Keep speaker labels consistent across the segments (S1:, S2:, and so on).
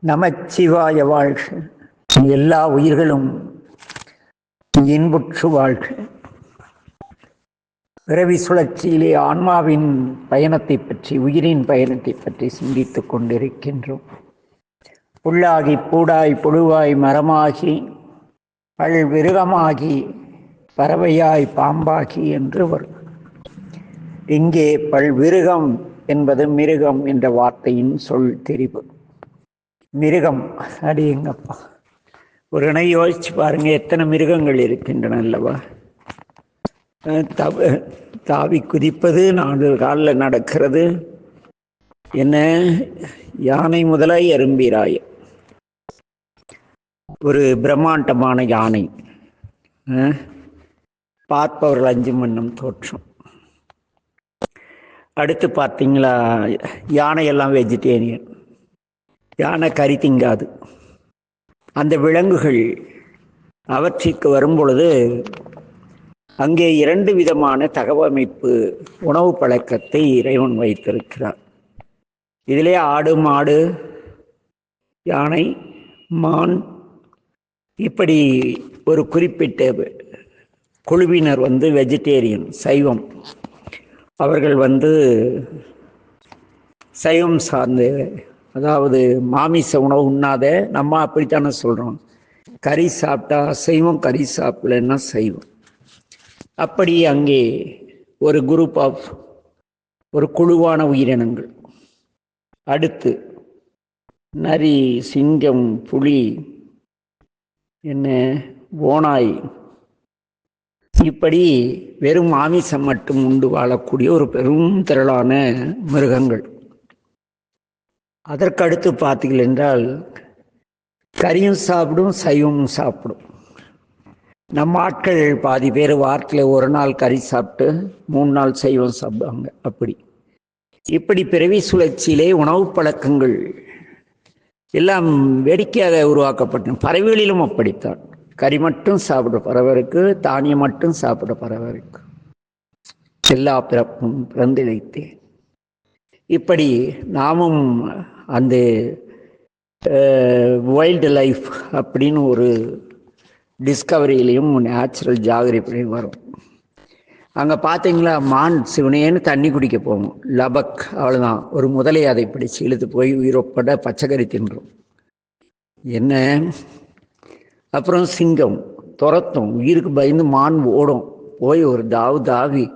S1: நமச்சிவாய வாழ்க. எல்லா உயிர்களும் இன்புற்று வாழ்க. பிறவி சுழற்சியிலே ஆன்மாவின் பயணத்தை பற்றி உயிரின் பயணத்தை பற்றி சிந்தித்துக் கொண்டிருக்கின்றோம். புல்லாகி பூடாய் புழுவாய் மரமாகி பல்விருகமாகி பறவையாய் பாம்பாகி என்று வரும். இங்கே பல்விருகம் என்பது மிருகம் என்ற வார்த்தையின் சொல் தெரிவு. மிருகம். அடியங்கப்பா ஒரு இணை யோசிச்சு பாருங்க எத்தனை மிருகங்கள் இருக்கின்றன அல்லவா? தவ தாவி குதிப்பது நாலு காலில் நடக்கிறது. என்ன? யானை முதலாய் எறும்பீராய ஒரு பிரம்மாண்டமான யானை. பார்ப்பவர்கள் அஞ்சு மண்ணும் தோற்றம். அடுத்து பார்த்தீங்களா? யானையெல்லாம் வெஜிடேரியன் யானை கறி திங்காது. அந்த விலங்குகள் அவற்றிற்கு வரும்பொழுது அங்கே இரண்டு விதமான தகவமைப்பு உணவு பழக்கத்தை இறைவன் வைத்திருக்கிறார் இதிலே ஆடு மாடு யானை மான் இப்படி ஒரு குறிப்பிட்ட குழுவினர் வந்து வெஜிடேரியன் சைவம். அவர்கள் வந்து சைவம் சார்ந்து அதாவது மாமிச உணவு உண்ணாத நம்ம அப்படித்தானே சொல்கிறோம் கறி சாப்பிட்டா செய்வோம் கறி சாப்பிடலன்னா சைவம். அப்படி அங்கே ஒரு குரூப் ஆஃப் ஒரு குழுவான உயிரினங்கள். அடுத்து நரி சிங்கம் புலி என்ன ஓனாய் இப்படி வெறும் மாமிசம் மட்டும் உண்டு வாழக்கூடிய ஒரு பெரும் திரளான மிருகங்கள். அதற்கடுத்து பார்த்தீர்கள் என்றால் கறியும் சாப்பிடும் சைவமும் சாப்பிடும். நம்ம ஆட்கள் பாதி பேர் வாரத்தில் ஒரு நாள் கறி சாப்பிட்டு மூணு நாள் சைவம் சாப்பிடுவாங்க. அப்படி. இப்படி பிறவி சுழற்சியிலே உணவு பழக்கங்கள் எல்லாம் வேடிக்கையாக உருவாக்கப்பட்ட பறவைகளிலும் அப்படித்தான். கறி மட்டும் சாப்பிட பறவை இருக்கு தானியம் மட்டும் சாப்பிட பறவை இருக்கு எல்லா பிறப்பும் பிறந்திழைத்தேன். இப்படி நாமும் அந்த வைல்டு லைஃப் அப்படின்னு ஒரு டிஸ்கவரியிலையும் நேச்சுரல் ஜாகிரபிலையும் வரும். அங்கே பார்த்தீங்களா மான் சிவனேன்னு தண்ணி குடிக்க போவோம் லபக் அவ்வளோதான் ஒரு முதலை அதை பிடிச்சி இழுத்து போய் உயிரொப்பட பச்சைக்கறி தின்றோம். என்ன? அப்புறம் சிங்கம் துரத்தும். உயிருக்கு பயந்து மான் ஓடும். போய் ஒரு தாவு தாவி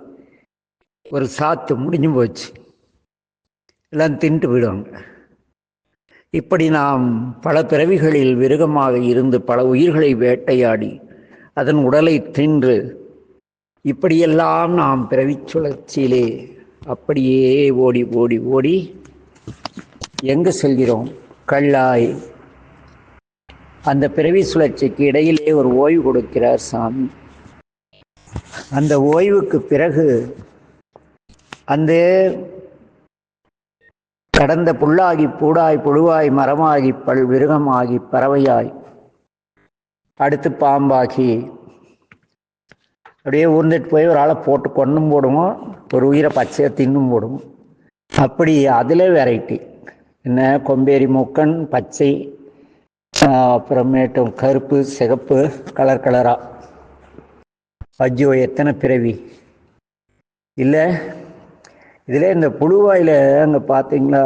S1: ஒரு சாத்து முடிஞ்சு போச்சு. எல்லாம் தின்ட்டு போயிடுவாங்க இப்படி நாம் பல பிறவிகளில் விருகமாக இருந்து பல உயிர்களை வேட்டையாடி அதன் உடலை தின்று இப்படியெல்லாம் நாம் பிறவி சுழற்சியிலே அப்படியே ஓடி ஓடி ஓடி எங்கு செல்கிறோம்? கல்லாய். அந்த பிறவி சுழற்சிக்கு இடையிலே ஒரு ஓய்வு கொடுக்கிறார் சாமி. அந்த ஓய்வுக்கு பிறகு அந்த கடந்த புல்லாகி பூடாய் புழுவாய் மரமாகி பல் விருகமாகி பறவையாய். அடுத்து பாம்பாகி. அப்படியே ஊர்ந்துட்டு போய் ஒரு ஆளை போட்டு கொண்டும் போடுவோம். ஒரு உயிரை பச்சையாக தின்னும் போடுவோம். அப்படி அதில் வெரைட்டி. என்ன? கொம்பேரி மூக்கன் பச்சை அப்புறமேட்டும் கருப்பு சிகப்பு கலர் கலராக அஜ்ஜோ எத்தனை பிறவி? இல்லை இதில் இந்த புழுவாயில் அங்கே பார்த்தீங்களா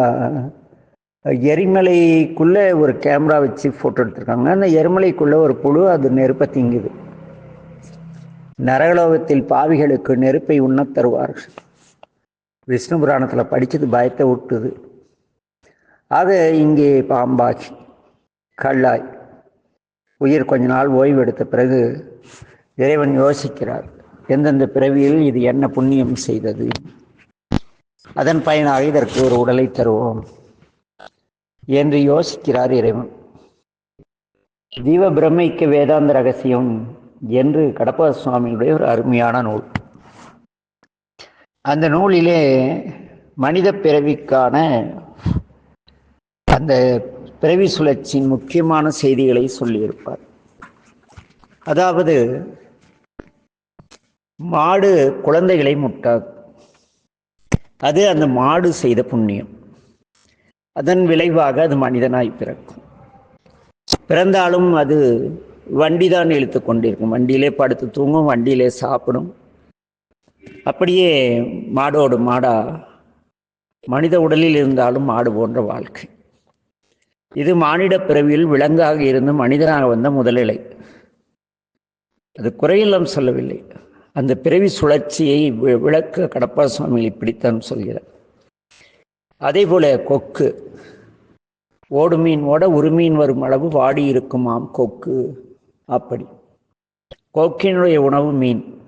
S1: எரிமலைக்குள்ளே ஒரு கேமரா வச்சு ஃபோட்டோ எடுத்திருக்காங்க. அந்த எரிமலைக்குள்ளே ஒரு புழு அது நெருப்பை திங்குது. நரகலோகத்தில் பாவிகளுக்கு நெருப்பை உண்ணத் தருவார்கள். விஷ்ணு புராணத்தில் படித்தது பயத்தை விட்டுது அது இங்கே பாம்பாகி கல்லாய் உயிர் கொஞ்ச நாள் ஓய்வு எடுத்த பிறகு இறைவன் யோசிக்கிறார் எந்தெந்த பிறவியில் இது என்ன புண்ணியம் செய்தது? அதன் பயனாக இதற்கு ஒரு உடலை தருவோம். என்று யோசிக்கிறார் இறைவன். ஜீவ பிரம்மைக்கு வேதாந்த ரகசியம் என்று கடப்ப சுவாமியுடைய ஒரு அருமையான நூல். அந்த நூலிலே மனித பிறவிக்கான அந்த பிறவி சுழற்சியின் முக்கியமான செய்திகளை சொல்லியிருப்பார். அதாவது மாடு குழந்தைகளை முட்டாது அது அந்த மாடு செய்த புண்ணியம். அதன் விளைவாக அது மனிதனாய் பிறக்கும். பிறந்தாலும் அது வண்டி தான் இழுத்து கொண்டிருக்கும். வண்டியிலே படுத்து தூங்கும் வண்டியிலே சாப்பிடும். அப்படியே மாடோடு மாடா மனித உடலில் இருந்தாலும் மாடு போன்ற வாழ்க்கை. இது மானிட பிறவியில் விலங்காக இருந்து மனிதனாக வந்த முதலிலை அது குறையெல்லாம் சொல்லவில்லை. அந்த பிறவி சுழற்சியை வி- விளக்க கடப்பா சுவாமிகள் இப்படித்தான் சொல்கிறார். அதே போல கொக்கு. ஓடு மீன் ஓட ஒரு மீன் வரும் அளவு வாடி இருக்குமாம் கொக்கு. அப்படி. கொக்கினுடைய உணவு மீன்.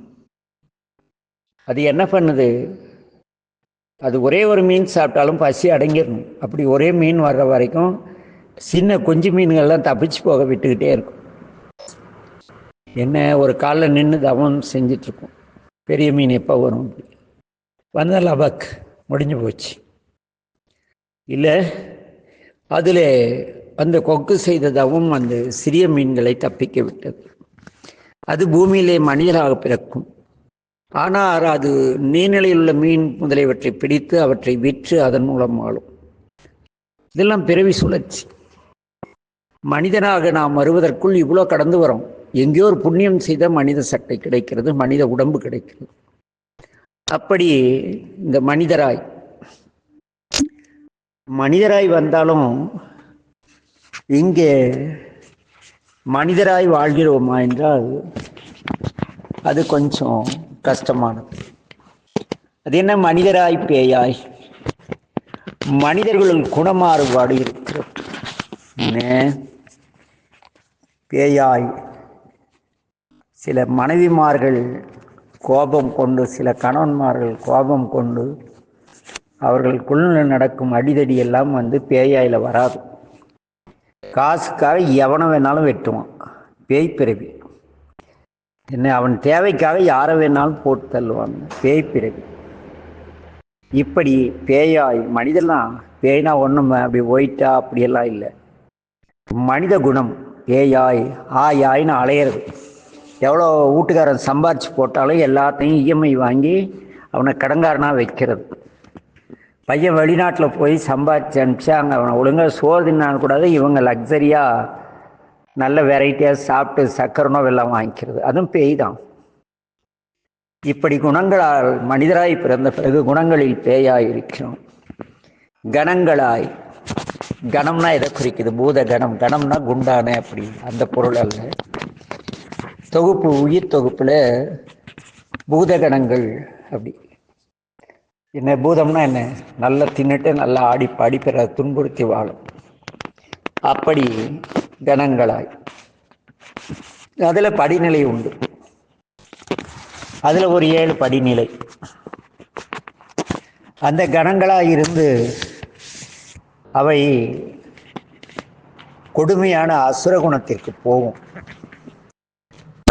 S1: அது என்ன பண்ணுது? அது ஒரே ஒரு மீன் சாப்பிட்டாலும் பசி அடங்கிடணும். அப்படி ஒரே மீன் வர்ற வரைக்கும் சின்ன குஞ்சு மீன்கள்லாம் தப்பிச்சு போக விட்டுக்கிட்டே இருக்கும். என்ன ஒரு காலில் நின்று தவம் செஞ்சிட்ருக்கோம். பெரிய மீன் எப்போ வரும்? அப்படி வந்தால் லபக் முடிஞ்சு போச்சு. இல்லை அதில் அந்த கொக்கு செய்த தவம் அந்த சிறிய மீன்களை தப்பிக்க விட்டது. அது பூமியிலே மனிதராக பிறக்கும். ஆனால் அது நீர்நிலையில் உள்ள மீன் முதலியவற்றை பிடித்து அவற்றை விற்று அதன் மூலம் வாழும் இதெல்லாம் பிறவி சுழற்சி. மனிதனாக நாம் வருவதற்குள் இவ்வளோ கடந்து வரோம். எங்கேயோ ஒரு புண்ணியம் செய்த மனித சட்டை கிடைக்கிறது மனித உடம்பு கிடைக்கிறது. அப்படி இந்த மனிதராய் மனிதராய் வந்தாலும் இங்கே மனிதராய் வாழ்கிறோமா என்றால் அது கொஞ்சம் கஷ்டமானது. அது என்ன மனிதராய் பேயாய்? மனிதர்களுள் குணமாறுபாடு இருக்கிறது. பேயாய். சில மனைவிமார்கள் கோபம் கொண்டு சில கணவன்மார்கள் கோபம் கொண்டு அவர்களுக்குள் நடக்கும் அடிதடி எல்லாம் வந்து பேயாயில் வராது. காசுக்காக எவனை வேணாலும் வெட்டுவான். பேய் பிறவி. என்ன அவன் தேவைக்காக யாரை வேணாலும் போட்டு தள்ளுவாங்க பேய் பிறவி. இப்படி பேயாய் மனிதெல்லாம் பேய்னா ஒன்றுமே அப்படி ஒயிட்டா அப்படியெல்லாம் இல்லை. மனித குணம் பேயாய் ஆயாய்னு அலையிறது. எவ்வளோ வீட்டுக்காரன் சம்பாரித்து போட்டாலும் எல்லாத்தையும் இஎம்ஐ வாங்கி அவனை கடங்காரனாக வைக்கிறது. பையன் வெளிநாட்டில் போய் சம்பாதிச்சு அனுப்பிச்சா அங்கே அவனை ஒழுங்காக சோறு தின்னாலும் கூடாது இவங்க லக்ஸரியாக நல்ல வெரைட்டியாக சாப்பிட்டு சக்கரனோ வெள்ளம் வாங்கிக்கிறது. அதுவும் பேய் தான். இப்படி குணங்களால் மனிதராய் பிறந்த பிறகு குணங்களில் பேயாய் இருக்கிறோம். கணங்களாய். கணம்னா எதை குறிக்குது? பூத கணம் கணம்னா குண்டானே அப்படி அந்த பொருள் அல்ல. தொகுப்பு உயிர் தொகுப்புல பூத கணங்கள் அப்படி. என்ன பூதம்னா என்ன? நல்லா தின்னுட்டு நல்லா ஆடி பாடி பிற துன்புறுத்தி வாழும். அப்படி கணங்களாய். அதில் படிநிலை உண்டு. அதில் ஒரு ஏழு படிநிலை. அந்த கணங்களாக இருந்து அவை கொடுமையான அசுர குணத்திற்கு போகும்.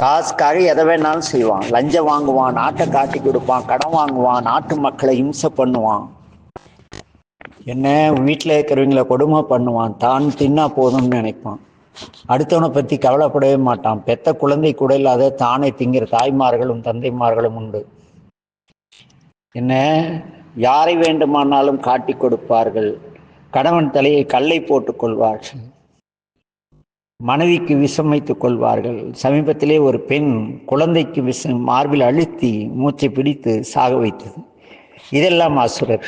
S1: காசுக்காக எதை வேணாலும் செய்வான். லஞ்சம் வாங்குவான் நாட்டை காட்டி கொடுப்பான் கடன் வாங்குவான் நாட்டு மக்களை இம்சை பண்ணுவான். என்ன வீட்டில் இருக்கிறவங்கள கொடுமை பண்ணுவான். தான் தின்னா போதும்னு நினைப்பான். அடுத்தவனை பற்றி கவலைப்படவே மாட்டான். பெத்த குழந்தை கூட இல்லாத தானே திங்கிற தாய்மார்களும் தந்தைமார்களும் உண்டு. என்ன யாரை வேண்டுமானாலும் காட்டி கொடுப்பார்கள். கணவன் தலையை கல்லை போட்டுக் கொள்வார்கள். மனைவிக்கு விஷம் வைத்துக் கொள்வார்கள். சமீபத்திலே ஒரு பெண் குழந்தைக்கு விஷம் மார்பில் அழுத்தி மூச்சை பிடித்து சாக வைத்தது. இதெல்லாம் அசுரர்.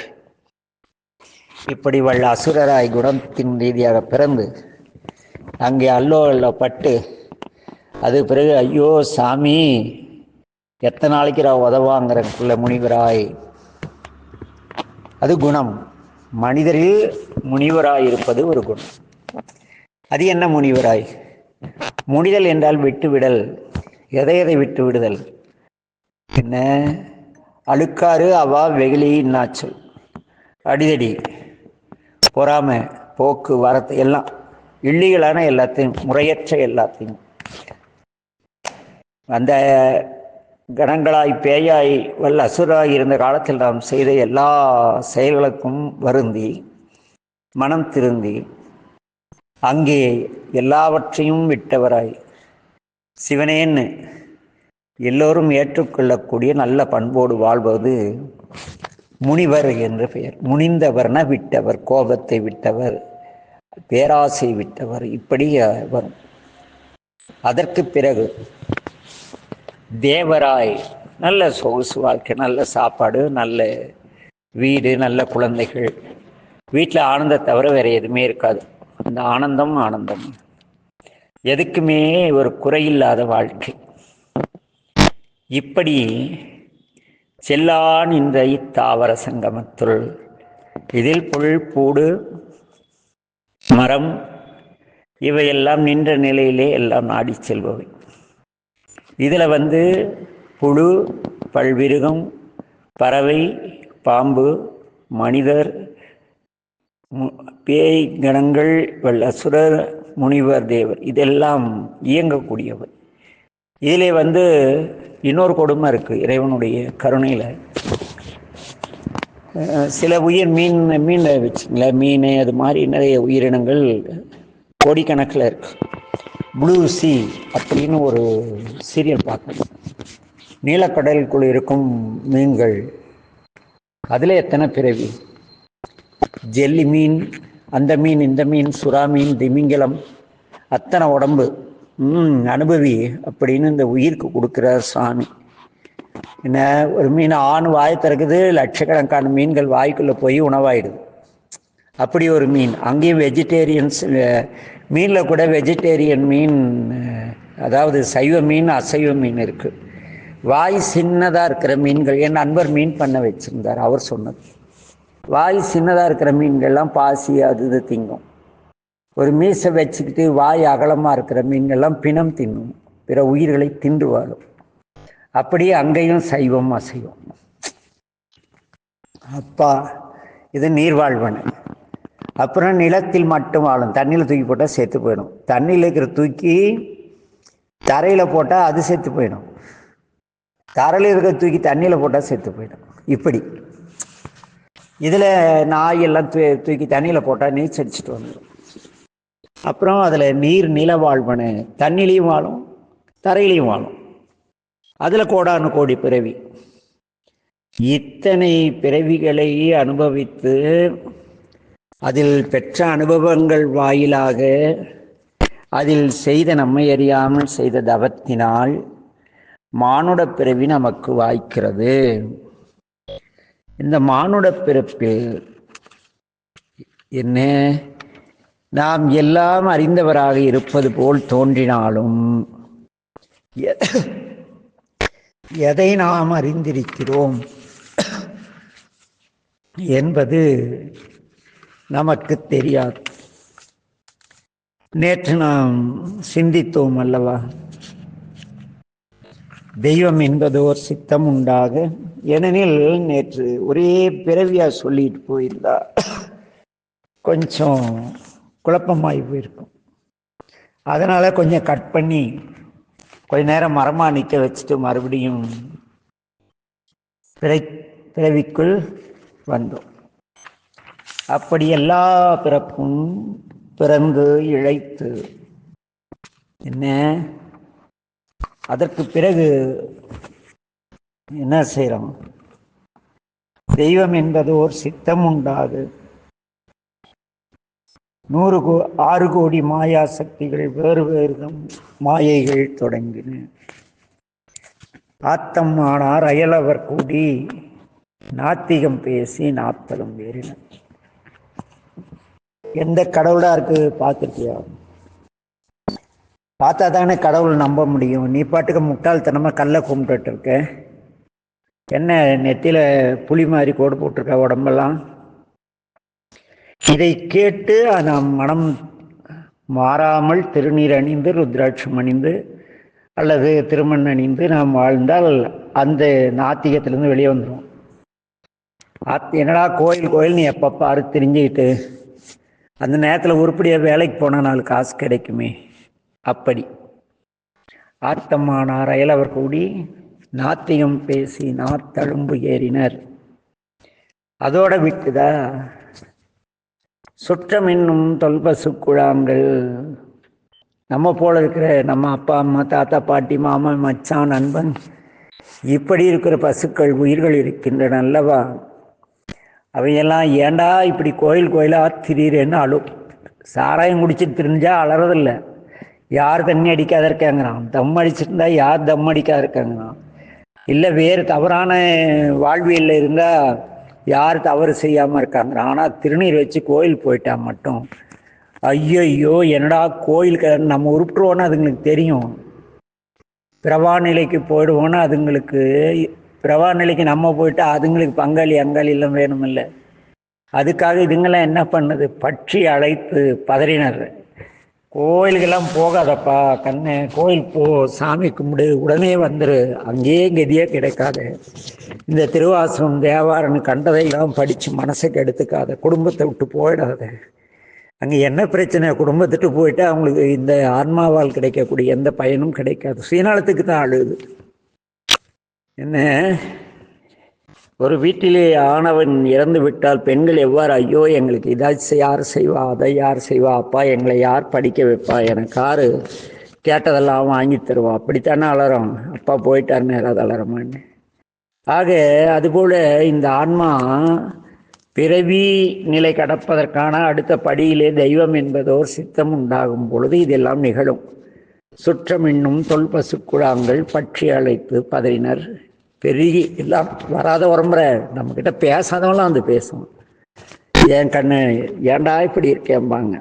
S1: இப்படி வள்ள அசுரராய் குணத்தின் ரீதியாக பிறந்து அங்கே அல்லோ அல்லோ பட்டு அது பிறகு ஐயோ சாமி எத்தனை நாளைக்கு நான் உதவாங்கிறக்குள்ள முனிவராய். அது குணம். மனிதரில் முனிவராய் இருப்பது ஒரு குணம். அது என்ன முனிவராய்? முனிதல் என்றால் விட்டு விடல் எதை எதை விட்டு விடுதல்? என்ன? அழுக்காறு அவா வெகுளி நாச்சல் அடிதடி பொறாமை போக்கு வரத்து எல்லாம் இல்லீகலான எல்லாத்தையும் முறையற்ற எல்லாத்தையும். அந்த கணங்களாய் பேயாய் வல்ல அசுராய் இருந்த காலத்தில் நாம் செய்த எல்லா செயல்களுக்கும் வருந்தி மனம் திருந்தி அங்கே எல்லாவற்றையும் விட்டவராய். சிவனேன்னு எல்லோரும் ஏற்றுக்கொள்ளக்கூடிய நல்ல பண்போடு வாழ்வது முனிவர் என்று பெயர். முனிந்தவர்னா விட்டவர் கோபத்தை விட்டவர் பேராசை விட்டவர் இப்படி வரும் அதற்கு பிறகு தேவராய் நல்ல சொகுசு வாழ்க்கை நல்ல சாப்பாடு நல்ல வீடு நல்ல குழந்தைகள். வீட்டில் ஆனந்த தவிர வேறு எதுவுமே இருக்காது. அந்த ஆனந்தம் ஆனந்தம். எதுக்குமே ஒரு குறையில்லாத வாழ்க்கை. இப்படி செல்லான் இந்த இத்தாவர சங்கமத்துள் இதில் புல் பூடு மரம் இவையெல்லாம் நின்ற நிலையிலே எல்லாம் நாடி செல்பவை. இதில் வந்து புழு பல்விருகம் பறவை பாம்பு மனிதர் பேய் கணங்கள் வல்லசுரர் முனிவர் தேவர் இதெல்லாம் இயங்கக்கூடியவை. இதிலே வந்து இன்னொரு கொடுமை இருக்குது இறைவனுடைய கருணையில். சில உயிர் மீன் மீன் வச்சுங்களேன் மீன் அது மாதிரி நிறைய உயிரினங்கள் கோடிக்கணக்கில் இருக்கு. ப்ளூ சி அப்படின்னு ஒரு சீரியல் பார்க்கணும். நீலக்கடலுக்குள் இருக்கும் மீன்கள் அதில் எத்தனை பிறவி? ஜெல்லி மீன் அந்த மீன் இந்த மீன் சுறா மீன் திமிங்கலம் அத்தனை உடம்பு. ம் அனுபவி அப்படின்னு இந்த உயிருக்கு கொடுக்குறார் சாமி. என்ன ஒரு மீன் ஆண் வாய் திறக்குது லட்சக்கணக்கான மீன்கள் வாய்க்குள்ளே போய் உணவாயிடுது. அப்படி ஒரு மீன். அங்கேயும் வெஜிடேரியன்ஸ் மீனில் கூட வெஜிடேரியன் மீன் அதாவது சைவ மீன் அசைவ மீன் இருக்குது வாய் சின்னதாக இருக்கிற மீன்கள் என் நண்பர் மீன் பண்ண வச்சுருந்தார் அவர் சொன்னது. வாய் சின்னதாக இருக்கிற மீன்கள்லாம் பாசி அது இது திங்கும். ஒரு மீசை வச்சுக்கிட்டு வாய் அகலமாக இருக்கிற மீன்கள்லாம் பிணம் தின்னும். பிற உயிர்களை தின்று வாழும் அப்படியே அங்கேயும் சைவம் அசைவம். அப்பா இது நீர்வாழ்வன. அப்புறம் நிலத்தில் மட்டும் வாழும். தண்ணியில் தூக்கி போட்டால் செத்து போயிடும். தண்ணியில் இருக்கிற தூக்கி தரையில் போட்டால் அது செத்து போயிடும். தரையில் இருக்கிற தூக்கி தண்ணியில் போட்டால் செத்து போயிடும். இப்படி. இதில் நாய் எல்லாம் தூ தூக்கி தண்ணியில் போட்டால் நீச்சல் அடிச்சுட்டு வந்துடும் அப்புறம் அதில் நீர் நில வாழ்வன தண்ணிலையும் வாழும் தரையிலையும் வாழும். அதில் கோடானு கோடி பிறவி. இத்தனை பிறவிகளை அனுபவித்து அதில் பெற்ற அனுபவங்கள் வாயிலாக அதில் செய்த நம்மை அறியாமல் செய்த தவத்தினால் மானுட பிறவி நமக்கு வாய்க்கிறது. இந்த மானுட பிறப்பில் என்ன? நாம் எல்லாம் அறிந்தவராக இருப்பது போல் தோன்றினாலும் எதை நாம் அறிந்திருக்கிறோம் என்பது நமக்கு தெரியாது. நேற்று நாம் சிந்தித்தோம் அல்லவா? தெய்வம் என்பதோர் சித்தம் உண்டாக. ஏனெனில் நேற்று ஒரே பிறவியா சொல்லிட்டு போயிருந்தா கொஞ்சம் குழப்பமாகி போயிருக்கும். அதனால கொஞ்சம் கட் பண்ணி கொஞ்ச நேரம் மரமா நிற்க வச்சுட்டு மறுபடியும் பிறை பிறவிக்குள் வந்தோம். அப்படி எல்லா பிறப்பும் பிறந்து இழைத்து. என்ன? அதற்கு பிறகு என்ன செய்கிறோம் தெய்வம் என்பது ஒரு சித்தம் உண்டாது. நூறு கோ ஆறு கோடி மாயா சக்திகள் வேறு வேறு மாயைகள் தொடங்கின. ஆத்தம் ஆனார் அயலவர் கூடி நாத்திகம் பேசி நாத்தலும் வேறின எந்த கடவுளாக இருக்கு பார்த்துருக்கியா? பார்த்தா தானே கடவுள் நம்ப முடியும். நீ பாட்டுக்கு முட்டாள்தனமாக கல்லை கும்பிட்டுட்டு இருக்க என்ன நெத்தியில் புலி மாதிரி கோடு போட்டிருக்க உடம்பெல்லாம்? இதை கேட்டு நாம் மனம் மாறாமல் திருநீர் அணிந்து ருத்ராட்சம் அணிந்து அல்லது திருமண் அணிந்து நாம் வாழ்ந்தால் அந்த நாத்திகத்திலேருந்து வெளியே வந்துடும் ஆத் என்னடா கோயில் கோயில் நீ எப்போ பாரு தெரிஞ்சுக்கிட்டு அந்த நேரத்தில் உருப்படியாக வேலைக்கு போனால் நாலு காசு கிடைக்குமே. அப்படி. ஆர்த்தமானார் அயலவர் கூடி நாத்தியம் பேசி நாத்தழும்பு ஏறினர். அதோட விட்டுதா? சுற்றம் என்னும் தொல்பசு குழாங்கள் நம்ம போல இருக்கிற நம்ம அப்பா அம்மா தாத்தா பாட்டி மாமா மச்சான் நண்பன் இப்படி இருக்கிற பசுக்கள் உயிர்கள் இருக்கின்றன அல்லவா அவையெல்லாம் ஏண்டா இப்படி கோயில் கோயிலாக திடீரென்னு அழும் சாராயம் குடிச்சிட்டு திரிஞ்சால் அலறதில்லை. யார் தண்ணி அடிக்காத இருக்காங்கிறான். தம் அடிச்சிருந்தா யார் தம் அடிக்காத இருக்காங்கிறான். இல்லை வேறு தவறான வாழ்வியலில் இருந்தால் யார் தவறு செய்யாமல் இருக்காங்கிறான். ஆனால் திருநீர் வச்சு கோயில் போயிட்டா மட்டும். ஐயோ என்னடா கோயிலுக்கு நம்ம உருப்பிடுவோன்னு அதுங்களுக்கு தெரியும். பிரவா நிலைக்கு போயிடுவோன்னு அதுங்களுக்கு பிரவா நிலைக்கு நம்ம போயிட்டா அதுங்களுக்கு பங்காளி அங்காளி எல்லாம் வேணுமில்ல. அதுக்காக இதுங்கெல்லாம் என்ன பண்ணுது? பற்றி அழைத்து பதறினர் கோயிலுக்கெல்லாம் போகாதப்பா கண்ணு. கோயில் போ சாமி கும்பிடு உடனே வந்துரு. அங்கேயே கதியே கிடைக்காது. இந்த திருவாசகம் தேவாரன் கண்டதையெல்லாம் படித்து மனசுக்கு எடுத்துக்காத. குடும்பத்தை விட்டு போயிடாத. அங்கே என்ன பிரச்சனை? குடும்பத்துட்டு போயிட்டு அவங்களுக்கு இந்த ஆன்மாவால் கிடைக்கக்கூடிய எந்த பயனும் கிடைக்காது. சுயநலத்துக்கு தான் அழுது என்ன? ஒரு வீட்டிலே ஆணவன் இறந்து விட்டால் பெண்கள் எவ்வாறு ஐயோ எங்களுக்கு இதை யார் செய்வா அதை யார் செய்வா அப்பா எங்களை யார் படிக்க வைப்பா எனக்கு காரு கேட்டதெல்லாம் வாங்கி தருவா. அப்படித்தானே அலறோம். அப்பா போயிட்டாருன்னு யாராவது அலறமான்னு. ஆக அதுபோல் இந்த ஆன்மா பிறவி நிலை கடப்பதற்கான அடுத்த படியிலே தெய்வம் என்பதோர் சித்தம் உண்டாகும் பொழுது இதெல்லாம் நிகழும். சுற்றமின்னும் தொல்பசு தொல்பசுக்குழாங்கள் பற்றி அழைத்து பதறினர். பெருகி எல்லாம் வராத உரம்புரை நம்மக்கிட்ட பேசாதவங்களாம் வந்து பேசும் என் கண்ணு ஏன்டா இப்படி இருக்கேம்பாங்க?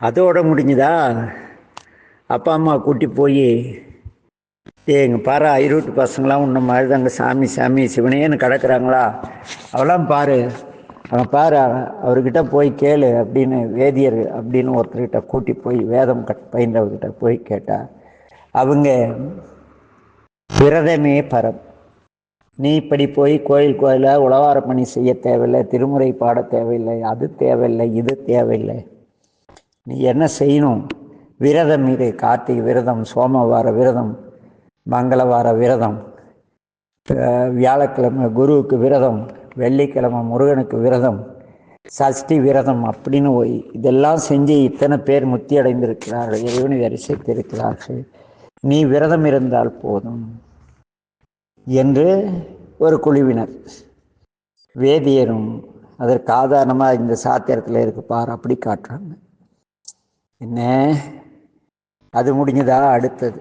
S1: அதோட முடிஞ்சுதா? அப்பா அம்மா கூட்டி போய் எங்கள் பாரு ஐரோட்டு பசங்களாம் உன்ன மாதிரி தாங்க சாமி சாமி சிவனேன்னு கிடக்குறாங்களா? அவெல்லாம் பாரு. அவன் பாரு அவர்கிட்ட போய் கேளு அப்படின்னு வேதியர் அப்படின்னு ஒருத்தர்கிட்ட கூட்டி போய் வேதம் கட் பயின்றவர்கிட்ட போய் கேட்டா அவங்க விரதமே பரம். நீ இப்படி போய் கோயில் கோயிலாக உழவார பணி செய்ய தேவையில்லை திருமுறை பாட தேவையில்லை அது தேவையில்லை இது தேவையில்லை. நீ என்ன செய்யணும்? விரதம் இரு கார்த்திகை விரதம் சோமவார விரதம் மங்களவார விரதம் வியாழக்கிழமை குருவுக்கு விரதம் வெள்ளிக்கிழமை முருகனுக்கு விரதம் சஷ்டி விரதம் அப்படின்னு இதெல்லாம் செஞ்சு இத்தனை பேர் முத்தி அடைந்திருக்கிறார்கள் இறைவனை தரிசித்திருக்கிறார்கள். நீ விரதம் இருந்தால் போதும். என்று ஒரு குழுவினர். வேதியரும் அதற்கு ஆதாரமாக இந்த சாத்திரத்தில் இருக்கு பார் அப்படி காட்டுறாங்க. என்ன? அது முடிஞ்சதா? அடுத்தது.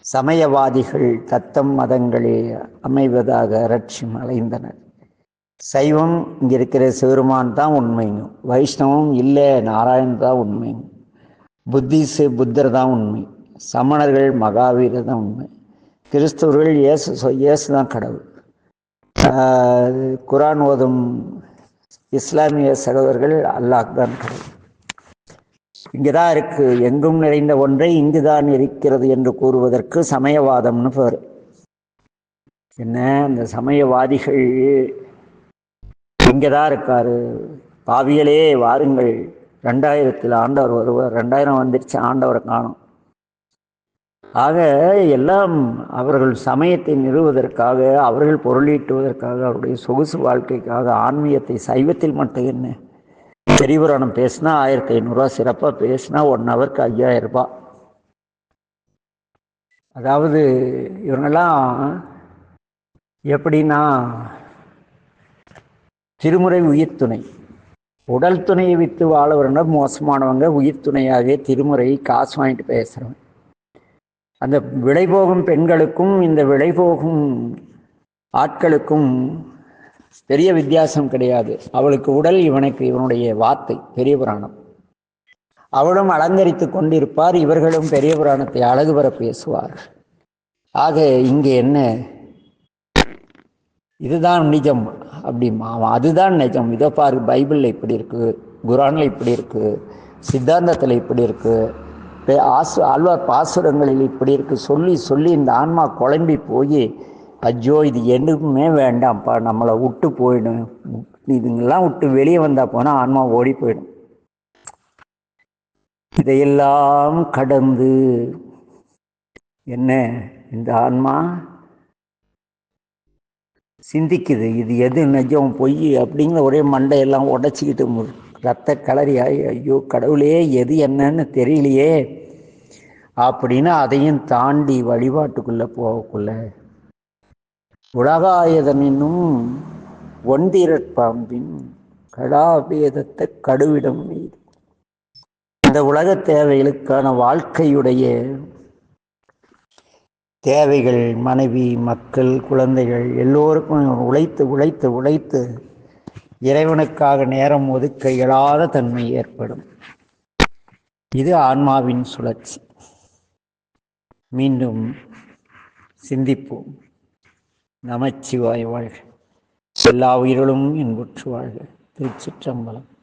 S1: சமயவாதிகள் தத்தம் மதங்களில் அமைவதாக ரட்சியம் அலைந்தனர் சைவம் இங்கே இருக்கிற சிவருமான் தான் உண்மைங்க. வைஷ்ணவம் இல்லை நாராயண் தான் உண்மைங்க. புத்திஸு புத்தர் தான் உண்மை. சமணர்கள் மகாவீரர் தான் உண்மை. கிறிஸ்தவர்கள் இயேசு இயேசு தான் கடவுள். குரான் ஓதும் இஸ்லாமிய சகோதரர்கள் அல்லாஹ் தான் கடவுள். இங்கே தான் இருக்கு எங்கும் நிறைந்த ஒன்றை இங்கு தான் இருக்கிறது என்று கூறுவதற்கு சமயவாதம்னு பேர். என்ன அந்த சமயவாதிகள் இங்கே தான் இருக்காரு. பாவியலே வாருங்கள். ரெண்டாயிரத்தில் ஆண்டவர் வருவார். ரெண்டாயிரம் வந்துருச்சு ஆண்டவரை காணும். ஆக எல்லாம் அவர்கள் சமயத்தை நிறுவுவதற்காக அவர்கள் பொருளீட்டுவதற்காக அவருடைய சொகுசு வாழ்க்கைக்காக ஆன்மீகத்தை சைவத்தில் மட்டும் என்ன? பெரியபுராணம் பேசினா ஆயிரத்தி ஐநூறுரூவா சிறப்பாக பேசினா ஒன் ஹவருக்கு ஐயாயிரம் ரூபாய் அதாவது இவங்கெல்லாம் எப்படின்னா திருமுறை உயிர் துணை. உடல் துணையை விற்று வாழவர்னா மோசமானவங்க உயிர் துணையாகவே திருமுறை காசு வாங்கிட்டு பேசுகிறவன் அந்த விலை போகும் பெண்களுக்கும் இந்த விலை போகும் ஆட்களுக்கும் பெரிய வித்தியாசம் கிடையாது. அவளுக்கு உடல் இவனுக்கு இவனுடைய வார்த்தை பெரிய புராணம். அவளும் அலங்கரித்து கொண்டிருப்பார் இவர்களும் பெரிய புராணத்தை அழகு பெற பேசுவார். ஆக இங்கே என்ன? இதுதான் நிஜம் அப்படிமா அதுதான் நிஜம். இதோ பாரு பைபிளில் இப்படி இருக்குது குரானில் இப்படி இருக்குது சித்தாந்தத்தில் இப்படி இருக்குது ஆசு ஆழ்வார் பாசுரங்களில் இப்படி இருக்கு. சொல்லி சொல்லி இந்த ஆன்மா குழம்பி போய் அஜோ இது எதுவுமே வேண்டாம்ப்பா நம்மளை விட்டு போயிடும். இதுங்கெல்லாம் விட்டு வெளியே வந்தால் போனால் ஆன்மா ஓடி போயிடும். இதையெல்லாம் கடந்து என்ன இந்த ஆன்மா? சிந்திக்குது இது எது நிஜம் பொய் அப்படிங்கிற ஒரே மண்டையெல்லாம் உடச்சிக்கிட்டு ரத்த களரியாய் ஐயோ கடவுளே எது என்னன்னு தெரியலையே அப்படின்னு அதையும் தாண்டி வழிபாட்டுக்குள்ளே போகக்குள்ள. உலகாயதன் என்னும் ஒன்றிரட்பாம்பின் கடாபேதத்தை கடுவிடம் மீது. இந்த உலக தேவைகளுக்கான வாழ்க்கையுடைய தேவைகள் மனைவி மக்கள் குழந்தைகள் எல்லோருக்கும் உழைத்து உழைத்து உழைத்து இறைவனுக்காக நேரம் ஒதுக்க இயலாத தன்மை ஏற்படும். இது ஆன்மாவின் சுழற்சி. மீண்டும் சிந்திப்போம். நமச்சிவாய் வாழ்க. எல்லா உயிர்களும் இன்புற்று வாழ்க. திருச்சிற்றம்பலம்.